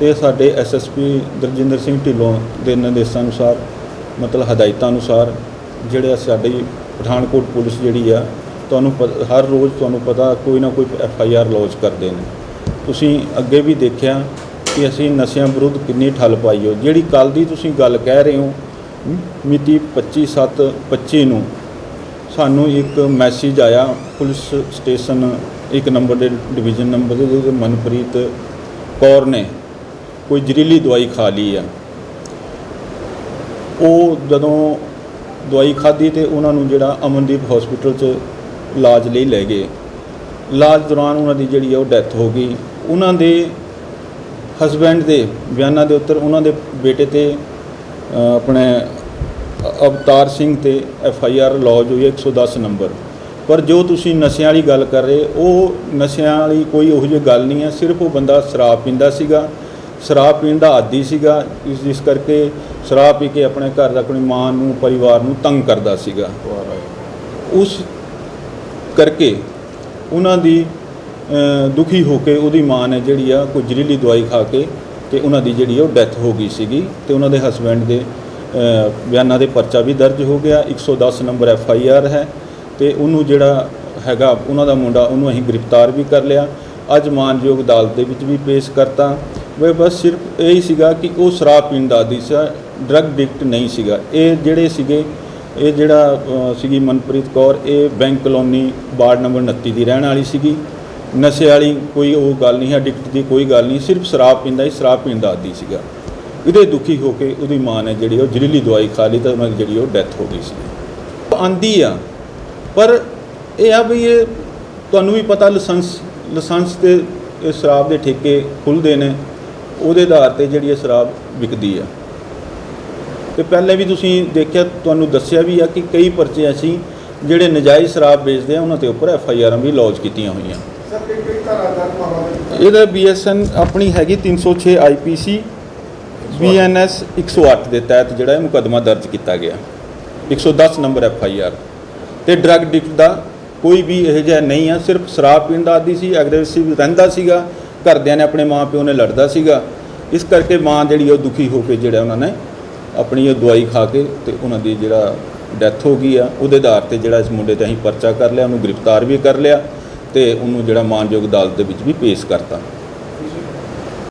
ਤੇ ਸਾਡੇ ਐਸਐਸਪੀ ਦਰਜਿੰਦਰ ਸਿੰਘ ਢਿੱਲੋਂ ਦੇ ਨਿਰਦੇਸ਼ਾਂ ਅਨੁਸਾਰ, ਮਤਲਬ ਹਦਾਇਤਾਂ ਅਨੁਸਾਰ, ਜਿਹੜੇ ਸਾਡੀ ਪਠਾਨਕੋਟ ਪੁਲਿਸ ਜਿਹੜੀ ਆ, ਤੁਹਾਨੂੰ ਪ- ਹਰ ਰੋਜ਼ ਤੁਹਾਨੂੰ ਪਤਾ ਕੋਈ ਨਾ ਕੋਈ ਐਫ ਆਈ ਆਰ ਲੌਂਚ ਕਰਦੇ ਨੇ। ਤੁਸੀਂ ਅੱਗੇ ਵੀ ਦੇਖਿਆ ਕਿ ਅਸੀਂ ਨਸ਼ਿਆਂ ਵਿਰੁੱਧ ਕਿੰਨੀ ਠੱਲ ਪਾਈ ਹੋ ਜਿਹੜੀ ਕੱਲ ਦੀ ਤੁਸੀਂ ਗੱਲ ਕਹਿ ਰਹੇ ਹੋ ਮਿਤੀ 25/7/25 ਨੂੰ ਸਾਨੂੰ ਇੱਕ ਮੈਸੇਜ ਆਇਆ, ਪੁਲਿਸ ਸਟੇਸ਼ਨ ਇੱਕ ਨੰਬਰ ਦੇ ਡਿਵੀਜ਼ਨ ਨੰਬਰ ਦੇ ਮਨਪ੍ਰੀਤ ਕੌਰ ਨੇ। ਕੋਈ ਜ਼ਹਿਰੀਲੀ ਦਵਾਈ ਖਾ ਲਈ ਆ। ਉਹ ਜਦੋਂ ਦਵਾਈ ਖਾਧੀ ਤੇ ਉਹਨਾਂ ਨੂੰ ਜਿਹੜਾ ਅਮਨਦੀਪ ਹਸਪੀਟਲ 'ਚ ਇਲਾਜ ਲਈ ਲੈ ਗਏ। ਇਲਾਜ ਦੌਰਾਨ ਉਹਨਾਂ ਦੀ ਜਿਹੜੀ ਆ ਉਹ ਡੈਥ ਹੋ ਗਈ। ਉਹਨਾਂ ਦੇ ਹਸਬੈਂਡ ਦੇ ਬਿਆਨਾਂ ਦੇ ਉੱਤਰ ਉਹਨਾਂ ਦੇ ਬੇਟੇ ਤੇ ਆਪਣੇ ਅਵਤਾਰ ਸਿੰਘ ਤੇ ਐਫ ਆਈ ਆਰ ਲੌਜ ਹੋਈ ਹੈ 110 ਨੰਬਰ। ਪਰ ਜੋ ਤੁਸੀਂ ਨਸ਼ਿਆਂ ਵਾਲੀ ਗੱਲ ਕਰ ਰਹੇ, ਉਹ ਨਸ਼ਿਆਂ ਵਾਲੀ ਕੋਈ ਉਹੋ ਜਿਹੀ ਗੱਲ ਨਹੀਂ ਹੈ ਸਿਰਫ ਉਹ ਬੰਦਾ ਸ਼ਰਾਬ ਪੀਂਦਾ ਸੀਗਾ। ਸ਼ਰਾਬ ਪੀਣ ਦਾ ਆਦੀ ਸੀਗਾ, ਇਸ ਜਿਸ ਕਰਕੇ ਸ਼ਰਾਬ ਪੀ ਕੇ ਆਪਣੇ ਘਰ ਦਾ ਆਪਣੀ ਮਾਂ ਨੂੰ, ਪਰਿਵਾਰ ਨੂੰ ਤੰਗ ਕਰਦਾ ਸੀਗਾ। ਉਸ ਕਰਕੇ ਉਹਨਾਂ ਦੀ ਦੁਖੀ ਹੋ ਕੇ ਉਹਦੀ ਮਾਂ ਨੇ ਜਿਹੜੀ ਆ, ਕੋਈ ਜ਼ਹਿਰੀਲੀ ਦਵਾਈ ਖਾ ਕੇ ਤੇ ਉਹਨਾਂ ਦੀ ਜਿਹੜੀ ਆ, ਉਹ ਡੈਥ ਹੋ ਗਈ ਸੀਗੀ ਤੇ ਉਹਨਾਂ ਦੇ ਹਸਬੈਂਡ ਦੇ ਬਿਆਨਾਂ ਦੇ ਪਰਚਾ ਵੀ ਦਰਜ ਹੋ ਗਿਆ। 110 ਨੰਬਰ ਐਫ ਆਈ ਆਰ ਹੈ ਤੇ ਉਹਨੂੰ ਜਿਹੜਾ ਹੈਗਾ, ਉਹਨਾਂ ਦਾ ਮੁੰਡਾ, ਉਹਨੂੰ ਅਸੀਂ ਗ੍ਰਿਫਤਾਰ ਵੀ ਕਰ ਲਿਆ। ਅੱਜ ਮਾਨਯੋਗ ਅਦਾਲਤ ਦੇ ਵਿੱਚ ਵੀ ਪੇਸ਼ ਕਰਤਾ। ਵੇ ਬਸ ਸਿਰਫ ਇਹ ਹੀ ਸੀਗਾ ਕਿ ਉਹ ਸ਼ਰਾਬ ਪੀਣ ਦਾ ਆਦੀ ਸੀ ਡਰਗ ਡਿਕਟ ਨਹੀਂ ਸੀਗਾ। ਇਹ ਜਿਹੜੇ ਸੀਗੇ, ਇਹ ਜਿਹੜਾ ਸੀਗੀ ਮਨਪ੍ਰੀਤ ਕੌਰ, ਇਹ ਬੈਂਕ ਕਲੋਨੀ ਵਾਰਡ ਨੰਬਰ 29 ਦੀ ਰਹਿਣ ਵਾਲੀ ਸੀਗੀ। ਨਸ਼ੇ ਵਾਲੀ ਕੋਈ ਉਹ ਗੱਲ ਨਹੀਂ ਹੈ ਐਡਿਕਟ ਦੀ ਕੋਈ ਗੱਲ ਨਹੀਂ, ਸਿਰਫ ਸ਼ਰਾਬ ਪੀਂਦਾ ਹੀ ਸ਼ਰਾਬ ਪੀਣ ਦਾ ਆਦੀ ਸੀਗਾ। ਇਹਦੇ ਦੁਖੀ ਹੋ ਕੇ ਉਹਦੀ ਮਾਂ ਨੇ ਜਿਹੜੀ ਉਹ ਜ਼ਹਿਰੀਲੀ ਦਵਾਈ ਖਾ ਲਈ ਤਾਂ ਉਹਨਾਂ ਦੀ ਜਿਹੜੀ ਉਹ ਡੈਥ ਹੋ ਗਈ ਸੀ। ਆਂਦੀ ਆ, ਪਰ ਇਹ ਆ ਵੀ ਇਹ ਤੁਹਾਨੂੰ ਵੀ ਪਤਾ, ਲਾਇਸੈਂਸ ਲਾਇਸੈਂਸ ਤੇ ਇਹ ਸ਼ਰਾਬ ਦੇ ਠੇਕੇ ਖੁੱਲ੍ਹਦੇ ਨੇ। ਉਹਦੇ ਆਧਾਰ ਤੇ ਜਿਹੜੀ ਇਹ ਸ਼ਰਾਬ ਵਿਕਦੀ ਆ। ਤੇ ਪਹਿਲੇ ਵੀ ਤੁਸੀਂ ਦੇਖਿਆ ਤੁਹਾਨੂੰ ਦੱਸਿਆ ਵੀ ਆ ਕਿ ਕਈ ਪਰਚੇ ਅਸੀਂ ਜਿਹੜੇ ਨਜਾਇਜ਼ ਸ਼ਰਾਬ ਵੇਚਦੇ ਆ ਉਹਨਾਂ ਤੇ ਉੱਪਰ ਐਫ ਆਈ ਆਰਾਂ ਵੀ ਲੌਂਚ ਕੀਤੀਆਂ ਹੋਈਆਂ। ਇਹਦਾ ਬੀਐਸਐਨ ਆਪਣੀ ਹੈਗੀ 306 ਆਈਪੀਸੀ ਬੀਐਨਐਸ 108 ਦੇ ਤਹਿਤ ਜਿਹੜਾ ਇਹ ਮੁਕੱਦਮਾ ਦਰਜ ਕੀਤਾ ਗਿਆ। 110 ਨੰਬਰ ਐਫ ਆਈ ਆਰ। ਤੇ ਡਰੱਗ ਡਿਕਟ ਦਾ ਕੋਈ ਵੀ ਇਹ ਜਿਹਾ ਨਹੀਂ ਆ ਸਿਰਫ ਸ਼ਰਾਬ ਪੀਣ ਦਾ ਆਦੀ ਸੀ ਐਗਰੈਸਿਵ ਰਹਿੰਦਾ ਸੀਗਾ ਘਰਦਿਆਂ ਨੇ ਆਪਣੇ ਮਾਂ ਪਿਓ ਨੇ ਲੜਦਾ ਸੀਗਾ। ਇਸ ਕਰਕੇ ਮਾਂ ਜਿਹੜੀ ਉਹ ਦੁਖੀ ਹੋ ਕੇ ਜਿਹੜਾ ਉਹਨਾਂ ਨੇ ਆਪਣੀ ਉਹ ਦਵਾਈ ਖਾ ਕੇ ਤੇ ਉਹਨਾਂ ਦੀ ਜਿਹੜਾ ਡੈਥ ਹੋ ਗਈ ਆ, ਉਹਦੇ ਆਧਾਰ ਤੇ ਜਿਹੜਾ ਇਸ ਮੁੰਡੇ ਤੇ ਅਸੀਂ ਪਰਚਾ ਕਰ ਲਿਆ, ਉਹਨੂੰ ਗ੍ਰਿਫਤਾਰ ਵੀ ਕਰ ਲਿਆ ਤੇ ਉਹਨੂੰ ਜਿਹੜਾ ਮਾਨਯੋਗ ਅਦਾਲਤ ਦੇ ਵਿੱਚ ਵੀ ਪੇਸ਼ ਕਰਤਾ।